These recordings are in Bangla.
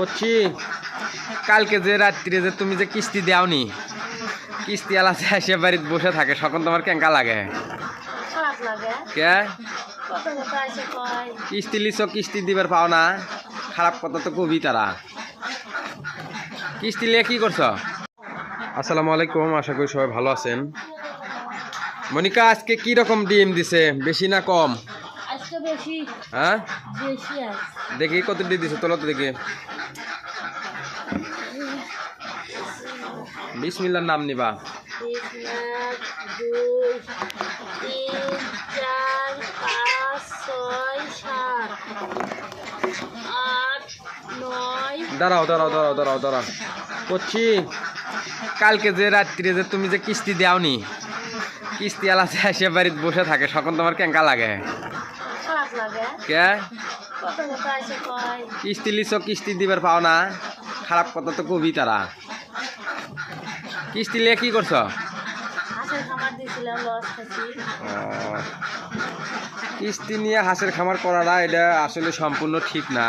করছি। কালকে যে রাত্রিরে যে তুমি যে কিস্তি দাওনি কিস্তি আলাদা এসে বাড়িতে বসে থাকে সকল তোমার কেঙ্কা লাগে? কে? কিস্তি লিছো কিস্তি দিবার পাও না। খারাপ কথা তো কবি তারা। কিস্তি লিয়ে কি করছ? আসসালামু আলাইকুম আশা করি সবাই ভালো আছেন। মনিকা আজকে কি রকম ডিম দিছে? বেশি না কম? আজকে বেশি। হ্যাঁ? বেশি আছে দেখি কত ডিম দিছে? তোলো তো দেখি। বিসমিল্লার নাম নিবা। দাঁড়াও দাঁড়াও দাঁড়াও দাঁড়াও দাঁড়াও। করছি কালকে যে রাত্রিরে যে তুমি যে কিস্তি দাওনি কিস্তি আলাদা এসে বাড়িতে বসে থাকে সকল তোমার কেঙ্কা লাগে। কে? কিস্তি লিছো কিস্তি দিবার পাও না। খারাপ কথা তো কবি তারা। কিস্তি লিয়ে কি করছ? লস কিস্তি নিয়ে হাঁসের খামার করাটা এটা আসলে সম্পূর্ণ ঠিক না।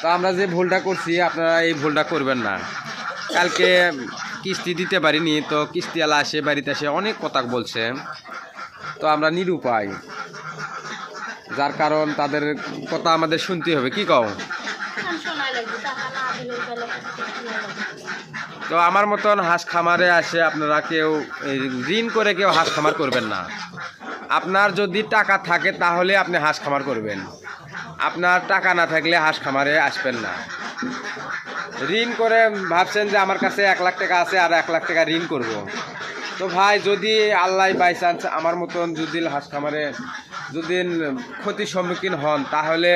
তো আমরা যে ভুলটা করছি আপনারা এই ভুলটা করবেন না। কালকে কিস্তি দিতে পারিনি তো কিস্তিওয়ালা আসে বাড়িতে এসে অনেক কথা বলছে। তো আমরা নিরুপায়। যার কারণ তাদের কথা আমাদের শুনতে হবে। কি কও? তো আমার মতন হাঁস খামারে আসে, আপনারা কেউ ঋণ করে কেউ হাঁস খামার করবেন না। আপনার যদি টাকা থাকে, তাহলে আপনি হাঁস খামার করবেন। আপনার টাকা না থাকলে হাঁস খামারে আসবেন না। ঋণ করে ভাবছেন যে আমার কাছে এক লাখ টাকা আছে, আর এক লাখ টাকা ঋণ করব। তো ভাই, যদি আল্লাহ বাই চান্স আমার মতন যদি হাঁস খামারে যদি ক্ষতির সম্মুখীন হন তাহলে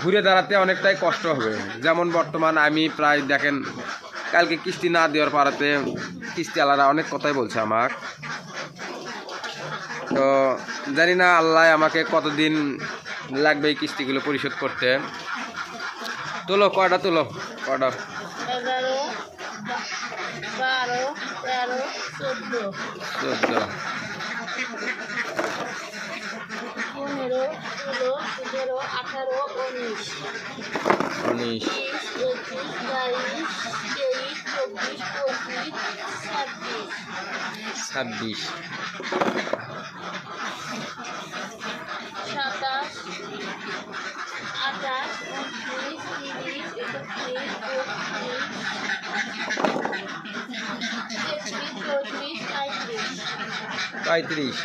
ঘুরে দাঁড়াতে অনেকটাই কষ্ট হবে। যেমন বর্তমান আমি প্রায় দেখেন কালকে কিস্তি না দেওয়ার পাড়াতে কিস্তি আলাদা অনেক কথাই বলছে আমার তো জানি না আল্লাহ আমাকে কতদিন লাগবে এই কিস্তিগুলো পরিশোধ করতে। তোলো কয়টা তোলো? কয়টা? চোদ্দ। ষোলো সতেরো আঠারো উনিশ উনিশ বিশ একুশ বাইশ তেইশ চব্বিশ পঁচিশ ছাব্বিশ। ছাব্বিশ সাতাশ আঠাশ উনত্রিশ তিরিশ একত্রিশ বত্রিশ তেত্রিশ চৌত্রিশ পঁয়ত্রিশ। পঁয়ত্রিশ।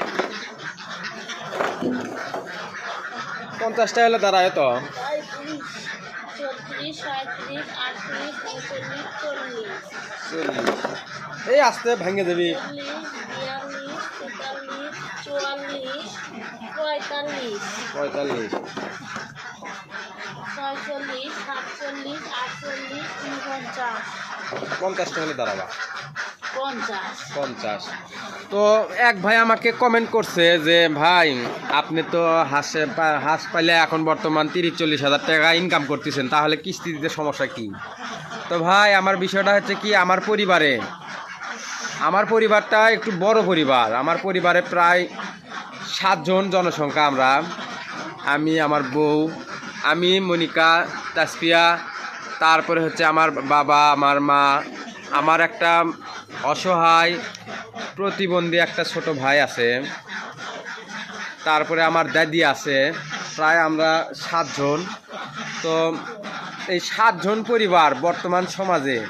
পঞ্চাশটা হলে দাঁড়ায় তো। এই আসতে ভেঙে দেবি। পঁয়তাল্লিশ। পঁয়তাল্লিশ ছয়চল্লিশ সাতচল্লিশ আটচল্লিশ উনপঞ্চাশ। পঞ্চাশটা হলে দাঁড়াবা। পঞ্চাশ। তো এক ভাই আমাকে কমেন্ট করছে যে, ভাই, আপনি তো হাঁসে হাঁস পাইলে এখন বর্তমান তিরিশ চল্লিশ হাজার টাকা ইনকাম করতেছেন, তাহলে কিস্তি দিতে সমস্যা কি? তো ভাই, আমার বিষয়টা হচ্ছে কি, আমার পরিবারে, আমার পরিবারটা একটু বড় পরিবার। আমার পরিবারে প্রায় সাতজন জনসংখ্যা আমরা। আমি, আমার বউ, আমি, মনিকা তাসপিয়া তারপরে হচ্ছে আমার বাবা, আমার মা, আমার একটা অসহায় প্রতিবন্ধী একটা ছোট ভাই আছে। তারপরে আমার দাদি আছে, প্রায় আমরা সাতজন। তো এই সাতজন পরিবার বর্তমান সমাজে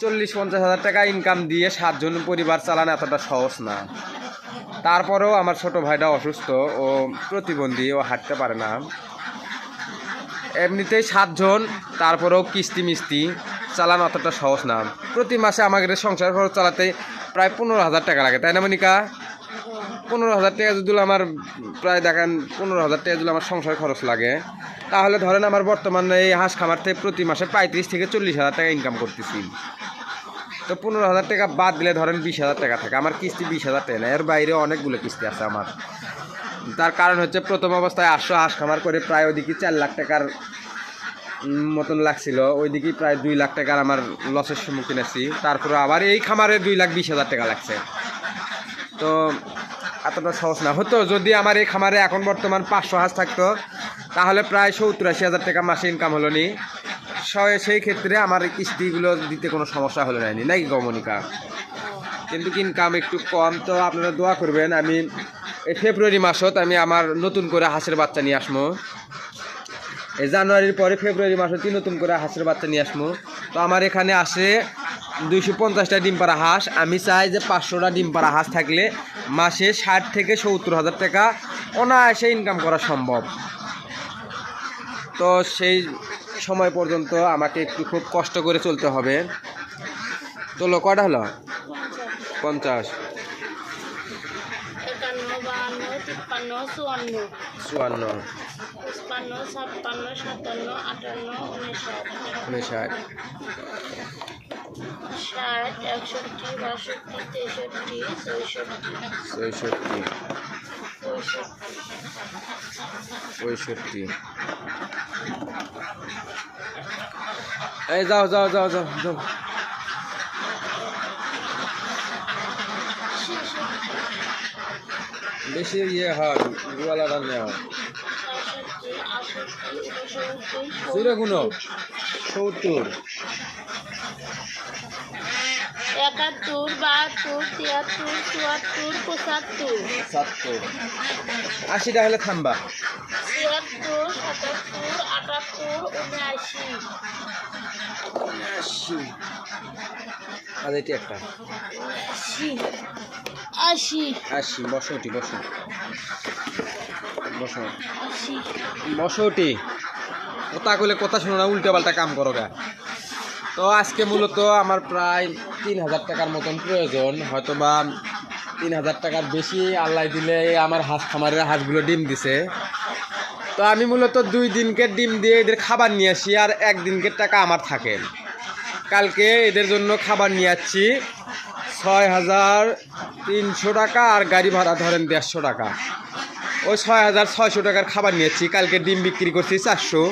চল্লিশ পঞ্চাশ হাজার টাকা ইনকাম দিয়ে সাতজন পরিবার চালানো এতটা সহজ না। তারপরেও আমার ছোট ভাইটা অসুস্থ ও প্রতিবন্ধী ও হাঁটতে পারে না। এমনিতেই সাতজন, তারপরেও কিস্তি মিস্তি। চালানো অতটা সহজ না। প্রতি মাসে আমাদের সংসার খরচ চালাতে প্রায় পনেরো হাজার টাকা লাগে, তাই না মনিকা? পনেরো হাজার টাকা যদি আমার, প্রায় দেখেন পনেরো হাজার টাকা যদি আমার সংসার খরচ লাগে, তাহলে ধরেন আমার বর্তমানে এই হাঁস খামার থেকে প্রতি মাসে পঁয়ত্রিশ থেকে চল্লিশ হাজার টাকা ইনকাম করতেছি। তো পনেরো হাজার টাকা বাদ দিলে ধরেন বিশ হাজার টাকা থাকে, আমার কিস্তি বিশ হাজার টাকা না, এর বাইরে অনেকগুলো কিস্তি আছে আমার। তার কারণ হচ্ছে প্রথম অবস্থায় আটশো হাঁস খামার করে প্রায় ওদিকে চার লাখ টাকার মতন লাগছিল। ওইদিকে প্রায় দুই লাখ টাকার আমার লসের সম্মুখীন আছি। তারপরে আবার এই খামারে দুই লাখ বিশ হাজার টাকা লাগছে। তো এতটা সহজ না। হতো যদি আমার এই খামারে এখন বর্তমান পাঁচশো হাঁস থাকতো, তাহলে প্রায় সত্তর আশি হাজার টাকা মাসে ইনকাম হলো নি। সেই ক্ষেত্রে আমার কিস্তিগুলো দিতে কোনো সমস্যা হলো না নাকি গমনিকা কিন্তু ইনকাম একটু কম, তো আপনারা দোয়া করবেন। আমি এই ফেব্রুয়ারি মাসত আমি আমার নতুন করে হাঁসের বাচ্চা নিয়ে আসব। এই জানুয়ারির পরে ফেব্রুয়ারি মাসে তিন নতুন করে হাঁসের বাচ্চা নিয়ে আসব তো আমার এখানে আসে দুইশো পঞ্চাশটা ডিম পাড়া হাঁস। আমি চাই যে পাঁচশোটা ডিম পাড়া হাঁস থাকলে মাসে ষাট থেকে সত্তর হাজার টাকা অনায়াসে ইনকাম করা সম্ভব। তো সেই সময় পর্যন্ত আমাকে একটু খুব কষ্ট করে চলতে হবে। তোলো কটা হলো? পঞ্চাশ। চুয়ান্ন। পঁচপান্ন ছাপ্পান্ন সাতান্ন আটান্ন উনষাট। ষাট একষট্টি বাষট্টি তেষট্টি চৌষট্টি। চৌষট্টি। পঁয়ষট্টি। এই যাও যাও যাও যাও যাও। বেশি ইয়ে হয় নেওয়া। ছয়ষট্টি আষট্টি উনসত্তর জোরে গুনো সত্তর। একাত্তর বাহাত্তর তিয়াত্তর চুয়াত্তর পঁচাত্তর। সাতশো। আশিটা হলে থামবা। ছিয়াত্তর সাতাত্তর আটাত্তর উনআশি। আশি আর এটি একটা। আশি আশি। আশি বসটি বসো বসো বসটি। কথা কইলে কথা শোনো না, উল্টো পাল্টা কাম করো গা। তো আজকে মূলত আমার প্রায় তিন হাজার টাকার মতন প্রয়োজন হয়তো বা তিন হাজার টাকার বেশি আল্লাহ দিলে আমার হাঁস খামারের হাঁসগুলো ডিম দিছে। তো আমি মূলত দুই দিনকে ডিম দিয়ে এদের খাবার নিয়ে আসি আর একদিনকের টাকা আমার থাকে। কালকে এদের জন্য খাবার নিয়ে আসছি ছয় হাজার তিনশো টাকা আর গাড়ি ভাড়া ধরেন দেড়শো টাকা। ওই ছয় হাজার ছয়শো টাকার খাবার নিয়েছি কালকে ডিম বিক্রি করছি চারশো।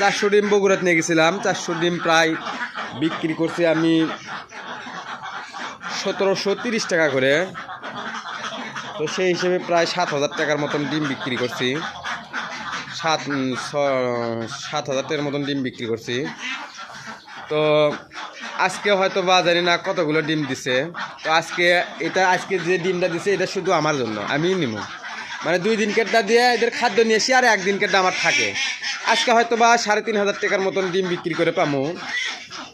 চারশো ডিম বগুড়াতে নিয়ে গেছিলাম। চারশো ডিম প্রায় বিক্রি করছি আমি সতেরোশো তিরিশ টাকা করে। তো সেই হিসেবে প্রায় সাত হাজার টাকার মতন ডিম বিক্রি করছি। সাত সাত হাজার টাকার মতন ডিম বিক্রি করছি। তো আজকে হয়তো বাজারে না কতগুলো ডিম দিছে। তো আজকে এটা, আজকে যে ডিমটা দিছে, এটা শুধু আমার জন্য, আমিই নিব মানে দুই দিন কেটটা দিয়ে এদের খাদ্য নিয়ে এসি আর একদিন কেটটা আমার থাকে। আজকে হয়তো বা সাড়ে তিন হাজার টাকার মতন ডিম বিক্রি করে পামু।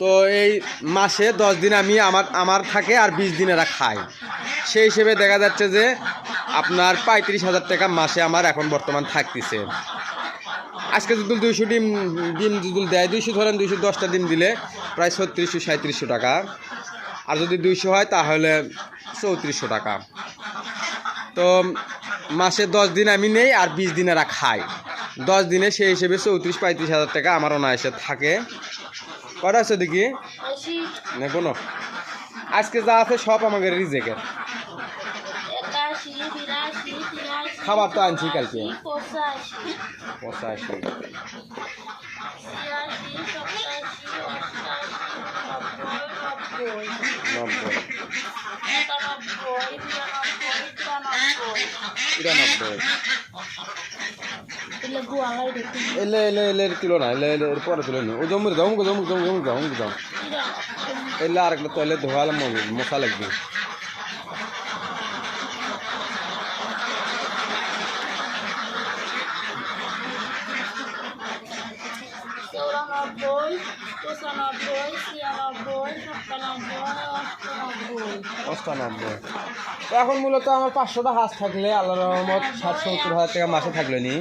তো এই মাসে দশ দিন আমি আমার আমার থাকে আর বিশ দিন এরা খায়। সেই হিসেবে দেখা যাচ্ছে যে আপনার পঁয়ত্রিশ হাজার টাকা মাসে আমার এখন বর্তমান থাকতেছে। আজকে যদি দুইশো ডিম ডিম যদি দেয়, দুইশো ধরেন দুইশো দশটা ডিম দিলে প্রায় ছত্রিশশো সাঁত্রিশশো টাকা। আর যদি দুইশো হয় তাহলে চৌত্রিশশো টাকা। তো মাসে দশ দিন আমি নেই আর বিশ দিন এরা খাই দশ দিনে সেই হিসেবে চৌত্রিশ পঁয়ত্রিশ হাজার টাকা আমার অনায়াসে থাকে। কটা আছে দেখি? না কোনো। আজকে যা আছে সব আমাদের রিজেকের খাবার তো আনছি কালকে। পঁচাশি নব্বই তিরানব্বই মশা লাগবে। এখন মূলত আমার পাঁচশোটা হাঁস থাকলে আল্লাহ রহমত ষাট সত্তর হাজার টাকা মাসে থাকলে নি।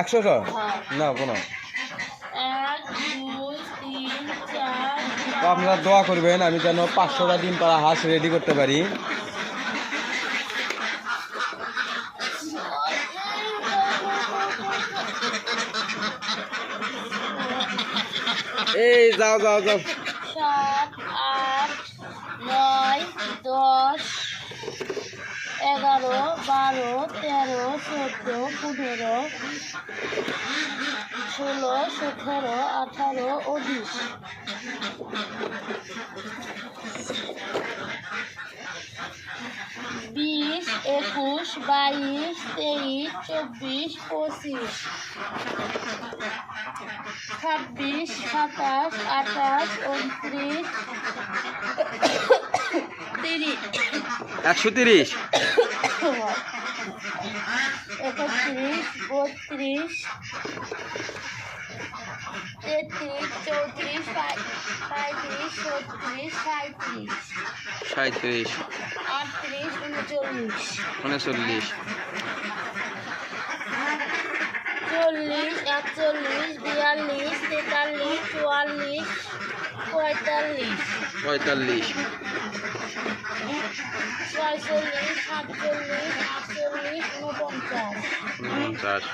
একশো তো না কোনো আপনারা দোয়া করবেন, আমি যেন পাঁচশোটা ডিম পাড়া হাঁস রেডি করতে পারি। এই যাও যাও যাও। সাত, আট, নয়, দশ এগারো, বারো, তেরো, চোদ্দ, পনেরো, ষোলো, সতেরো, আঠারো উনিশ বিশ। একুশ, বাইশ, তেইশ, চব্বিশ, পঁচিশ। ছাব্বিশ, সাতাশ, আঠাশ, উনত্রিশ। তিরিশ একশো তিরিশ। একত্রিশ বত্রিশ তেত্রিশ চৌত্রিশ পঁয়ত্রিশ ছত্রিশ সাঁত্রিশ সাঁত্রিশ আটত্রিশ উনচল্লিশ উনচল্লিশ। চল্লিশ একচল্লিশ বিয়াল্লিশ তেতাল্লিশ চুয়াল্লিশ পঁয়তাল্লিশ। পঁয়তাল্লিশ। ছয়চল্লিশ সাতচল্লিশ আটচল্লিশ উনপঞ্চাশ উনপঞ্চাশ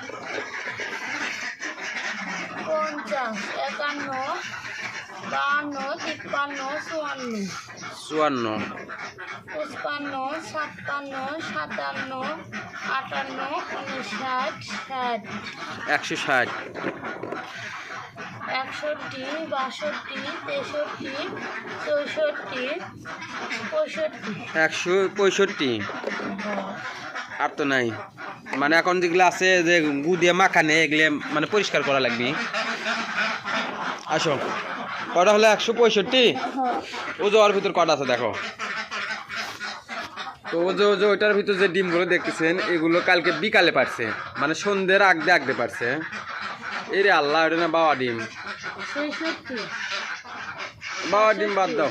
পঞ্চাশ একান্ন বাহান্ন তিপ্পান্ন চুয়ান্ন। চুয়ান্ন। পঁচপান্ন ছাপ্পান্ন সাতান্ন আটান্ন উনষাট ষাট। একশো ষাট। একষট্টি বাষট্টি তেষট্টি চৌষট্টি পঁয়ষট্টি। একশো পঁয়ষট্টি। আর তো নাই। মানে এখন যেগুলো আছে যে গু দিয়ে মাখানে এগুলো মানে পরিষ্কার করা লাগবে। আসো। কটা হলো? একশো পঁয়ষট্টি? ও ওর ভিতর কটা আছে দেখো। তো ও যে ও যে ওইটার ভিতর যে ডিমগুলো দেখতেছেন এগুলো কালকে বিকালে পারছে। মানে সন্ধ্যের আগদে আগদে পারছে। এই রে আল্লাহ ওটা না বাবা ডিম। বাবা ডিম বাদ দাও।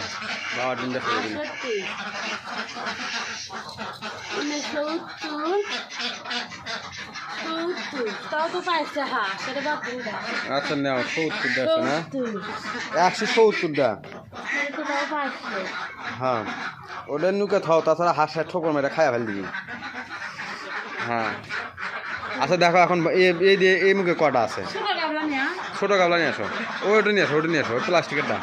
বাবা ডিম দেখো আটষট্টি উনসত্তর সত্তর তাও তো পাইছে হ্যাঁ সেটা বাপুরা আচ্ছা নাও সত্তরটা আছে না একশো সত্তরটা হ্যাঁ ওটা নুকে থাও, তাছাড়া হাঁসা ঠোকর মেরে খায়া ফেল দিবি। হ্যাঁ। আচ্ছা দেখো এখন এই এই মুখে কটা আছে? ছোট গাবলা নিয়ে আসো। ও, ওটা নিয়ে আসো, ওটা নিয়ে আসো প্লাস্টিকেরটা।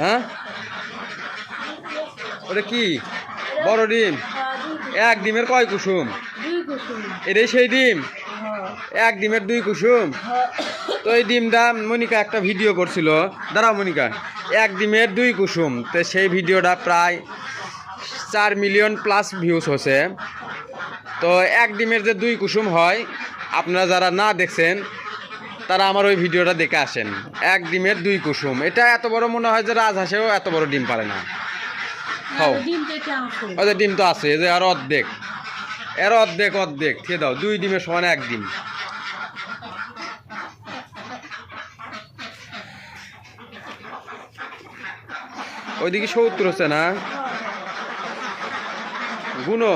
হ্যাঁ? ওটা কি? বড় ডিম? এক ডিমের কয় কুসুম? এটাই সেই ডিম? এক ডিমের দুই কুসুম? তো এই ডিমটা মনিকা একটা ভিডিও করছিল। দাঁড়াও মনিকা। এক ডিমের দুই কুসুম। তো সেই ভিডিওটা প্রায় চার মিলিয়ন প্লাস ভিউজ হচ্ছে তো এক ডিমের যে দুই কুসুম হয় আপনারা যারা না দেখছেন তারা আমার ওই ভিডিওটা দেখে আসেন। এক ডিমের দুই কুসুম। এটা এত বড় মনে হয় যে রাজহাঁসেও এত বড় ডিম পারে না। থেকে আসে ডিম তো আছে। যে আর অর্ধেক। এর অর্ধেক অর্ধেক। ঠিক দাও দুই ডিমের সমান এক ডিম। ওইদিকে সত্তর হচ্ছে না? গুনো।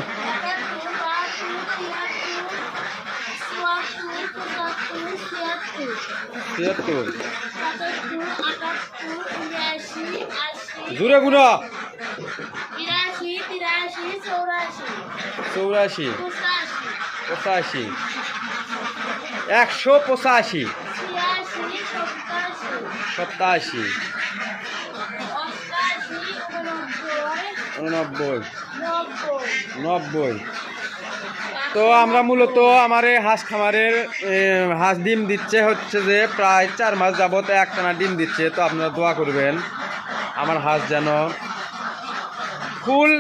জুড়ে গুনো। চৌরাশি। পঁচাশি। একশো পঁচাশি। সপ্তাশি উননব্বই। নব্বই। তো আমরা মূলত আমার এই হাঁস খামারের হাঁস ডিম দিচ্ছে হচ্ছে যে প্রায় চার মাস যাবত একটানা ডিম দিচ্ছে, তো আপনারা দোয়া করবেন আমার হাঁস যেন ফুল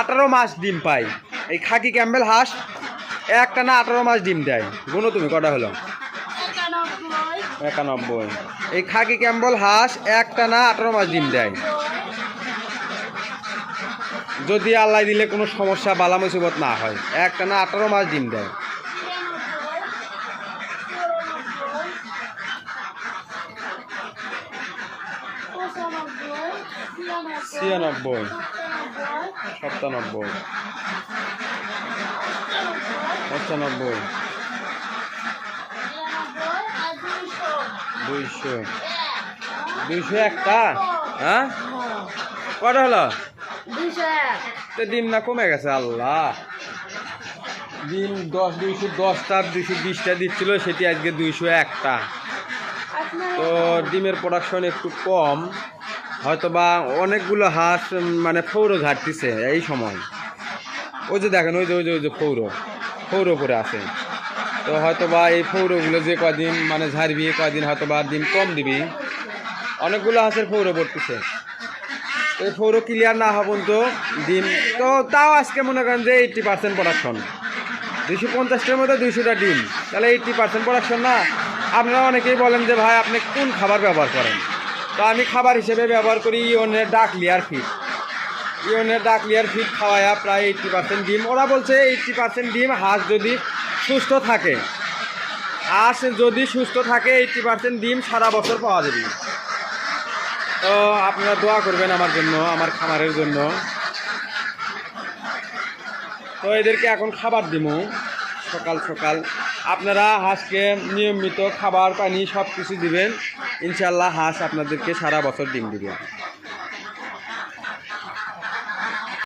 আঠারো মাস ডিম পায়। এই খাকি ক্যাম্বেল হাঁস একটানা আঠারো মাস ডিম দেয়। গুনো তুমি কটা হলো? একানব্বই। এই খাকি ক্যাম্বল হাঁস একটানা আঠারো মাস ডিম দেয়। যদি আল্লাহ দিলে কোনো সমস্যা বালা মুসিবত না হয় একটানা আঠারো মাস ডিম দেয়। ছিয়ানব্বই সাতানব্বই। পঁচানব্বই। দুইশো। দুইশো একটা? হ্যাঁ? কটা হলো? তো ডিম না কমে গেছে, আল্লাহ। ডিম দশ, দুইশো দশটা, দুইশো বিশটা দিচ্ছিল, সেটি আজকে দুইশো একটা। তো ডিমের প্রোডাকশন একটু কম। হয়তো বা অনেকগুলো হাঁস মানে ফৌর ঘাটতিছে এই সময়। ওই যে দেখেন, ওই যে ওই যে ওই যে ফৌর। ফৌর পরে আছে। তো হয়তো বা এই ফৌরগুলো যে কদিন মানে ঝাড়বি কদিন হয়তো বা ডিম কম দিবি। অনেকগুলো হাঁসের ফৌর পড়তেছে। এই ফোরও ক্লিয়ার না হওয়া পর্যন্ত ডিম তো তাও আজকে মনে করেন যে এইট্টি পার্সেন্ট প্রোডাকশন দুইশো পঞ্চাশটার মধ্যে দুইশোটা ডিম। তাহলে এইট্টি পার্সেন্ট প্রোডাকশন না? আপনারা অনেকেই বলেন যে ভাই আপনি কোন খাবার ব্যবহার করেন? তো আমি খাবার হিসেবে ব্যবহার করি ইয়নের ডাক লিয়ার ফিট ইয়নের ডাক লিয়ার ফিট খাওয়ায়া প্রায় এইট্টি পার্সেন্ট ডিম। ওরা বলছে এইট্টি পার্সেন্ট ডিম, হাঁস যদি সুস্থ থাকে। হাঁস যদি সুস্থ থাকে, এইট্টি পার্সেন্ট ডিম সারা বছর পাওয়া যাবে। তো আপনারা দোয়া করবেন আমার জন্য, আমার খামারের জন্য। তো এদেরকে এখন খাবার দিব সকাল সকাল আপনারা হাঁসকে নিয়মিত খাবার, পানি সব কিছু দিবেন। ইনশাল্লাহ হাঁস আপনাদেরকে সারা বছর ডিম দিবে।